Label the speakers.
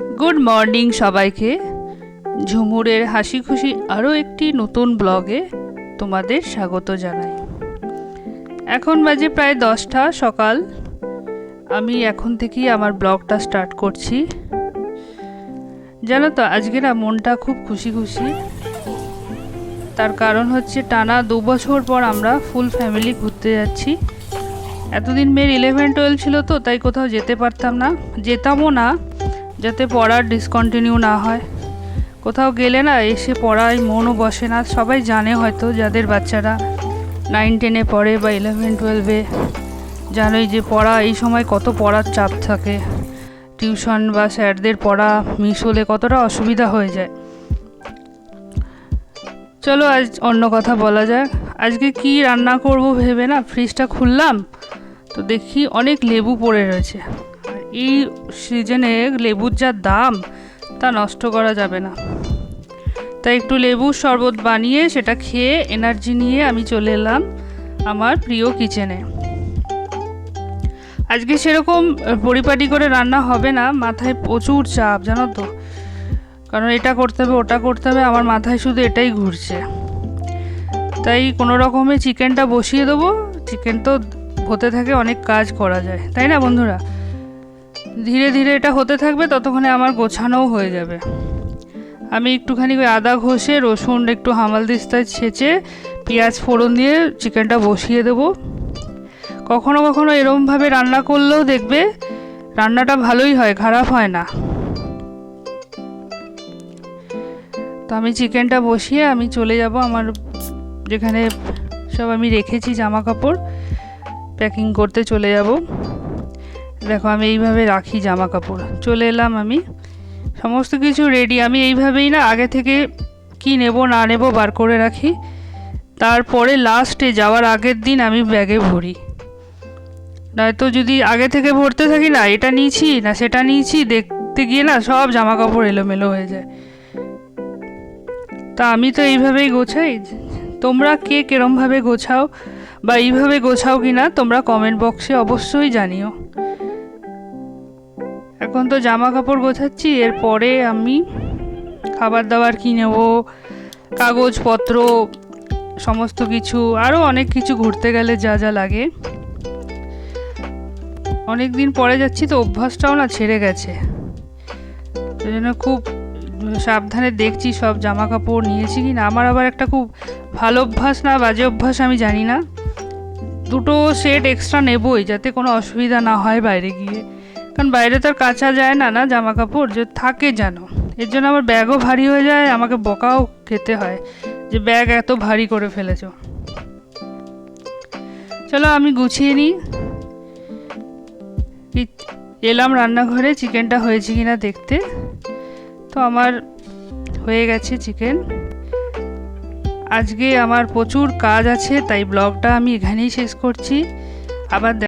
Speaker 1: Good morning সবাইকে। ঝুমুরের হাসি খুশি আরও একটি নতুন ব্লগে তোমাদের স্বাগত জানাই। এখন বাজে প্রায় দশটা, সকাল। আমি এখন থেকেই আমার ব্লগটা স্টার্ট করছি। জানো তো, আজকে না মনটা খুব খুশি খুশি তার কারণ হচ্ছে টানা দু বছর পর আমরা ফুল ফ্যামিলি ঘুরতে যাচ্ছি। এতদিন মেয়ের ইলেভেন টুয়েলভ ছিল তো, তাই কোথাও যেতে পারতাম না। যেতামও না। যাতে পড়ার ডিসকন্টিনিউ না হয়। কোথাও গেলে না এসে পড়ায় মনও বসে না। সবাই জানে হয়তো যাদের বাচ্চারা নাইন টেনে পড়ে বা ইলেভেন টুয়েলভে জানোই যে পড়া, এই সময় কত পড়ার চাপ থাকে। টিউশন বা স্যারদের পড়া মিস হলে কতটা অসুবিধা হয়ে যায়। চলো আজ অন্য কথা বলা যাক। আজকে কি রান্না করব ভেবে না ফ্রিজটা খুললাম, তো দেখি অনেক লেবু পড়ে রয়েছে। এই সিজনে লেবুর যা দাম, তা নষ্ট করা যাবে না। তাই একটু লেবুর শরবত বানিয়ে সেটা খেয়ে এনার্জি নিয়ে আমি চলে এলাম আমার প্রিয় কিচেনে আজকে সেরকম পরিপাটি করে রান্না হবে না, মাথায় প্রচুর চাপ, জানো তো। কারণ এটা করতে হবে, ওটা করতে হবে, আমার মাথায় শুধু এটাই ঘুরছে। তাই কোনো রকমে চিকেনটা বসিয়ে দেবো চিকেন তো হতে থাকে, অনেক কাজ করা যায়। তাই না বন্ধুরা? ধীরে ধীরে এটা হতে থাকবে, ততক্ষণে আমার গোছানোও হয়ে যাবে। আমি একটুখানি ওই আদা ঘষে, রসুন একটু হামাল দিস্তায় ছেঁচে, পেঁয়াজ ফোড়ন দিয়ে চিকেনটা বসিয়ে দেবো। কখনো কখনো এরমভাবে রান্না করলেও দেখবে, রান্নাটা ভালোই হয়, খারাপ হয় না। তো আমি চিকেনটা বসিয়ে আমি চলে যাব আমার যেখানে সব আমি রেখেছি জামা কাপড়, প্যাকিং করতে চলে যাব। দেখো, আমি এইভাবে রাখি জামা কাপড় চলে এলাম আমি। সমস্ত কিছু রেডি আমি এইভাবেই না আগে থেকে কি নেব, না নেব বার করে রাখি। তারপরে লাস্টে যাওয়ার আগের দিন আমি ব্যাগে ভরি। নয়তো যদি আগে থেকে ভরতে থাকি না, এটা নিয়েছি, না সেটা নিয়েছি, দেখতে গিয়ে না সব জামা কাপড় এলোমেলো হয়ে যায়। তা আমি তো এইভাবেই গোছাই। তোমরা কে কেরমভাবে গোছাও বা এইভাবে গোছাও কি না তোমরা কমেন্ট বক্সে অবশ্যই জানিও। এখন তো জামা কাপড় গোছাচ্ছি, এরপরে আমি খাবার দাবার কি নেব, কাগজপত্র, সমস্ত কিছু আরও অনেক কিছু ঘুরতে গেলে যা যা লাগে। অনেক দিন পরে যাচ্ছি তো অভ্যাসটাও না ছেড়ে গেছে। সেই জন্য খুব সাবধানে দেখছি সব জামা কাপড় নিয়েছি কি না। আমার আবার একটা খুব ভালো অভ্যাস না, বাজে অভ্যাস আমি জানি না। দুটো সেট এক্সট্রা নেবই যাতে কোনো অসুবিধা না হয় বাইরে গিয়ে। কারণ বাইরে তো আর কাচা যায় না না জামা কাপড় যে থাকে যেন। এর জন্য আমার ব্যাগও ভারী হয়ে যায়, আমাকে বকাও খেতে হয় যে ব্যাগ এত ভারী করে ফেলেছো। চলো আমি গুছিয়ে নিই। এলাম রান্নাঘরে, চিকেনটা হয়েছে কিনা দেখতে। তো আমার হয়ে গেছে চিকেন। আজকে আমার প্রচুর কাজ আছে, তাই ব্লগটা আমি এখানেই শেষ করছি। আবার